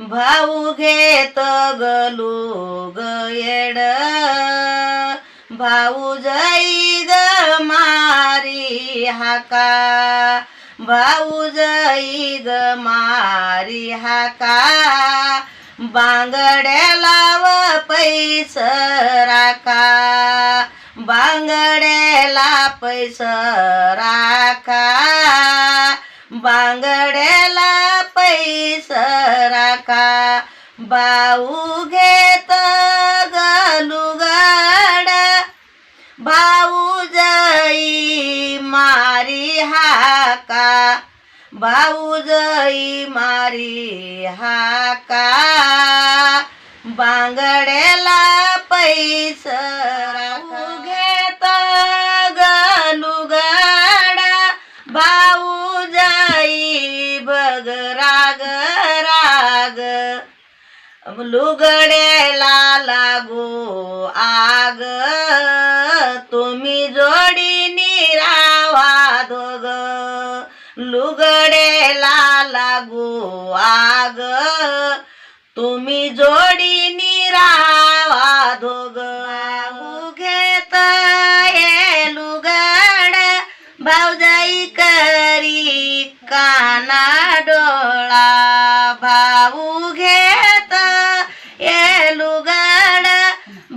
भाऊ घेत गलू गयड भाऊ जाई ग मारी हाका. भाऊ जाई ग मारी हाका. बांगड्याला लाव पैस राका. बांगड्याला पैस राका. बांगड्याला पैस का भाऊ घेत गलुगड भाऊ जाई मारी हाका. भाऊ जाई मारी हाका. बांगड्याला पैस राखू. लुगड्याला लागू आग. तुम्ही जोडी रावा दोग लुगड्याला लागू आग. तुम्ही जो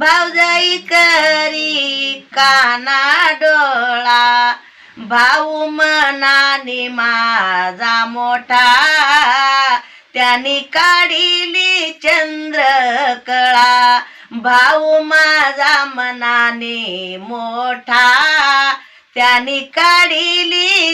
भाऊजाई करी काना डोळा. भाऊ मनाने माझा मोठा. त्यांनी काढिली चंद्र कळा भाऊ माझा मनाने मोठा. त्यांनी काढिली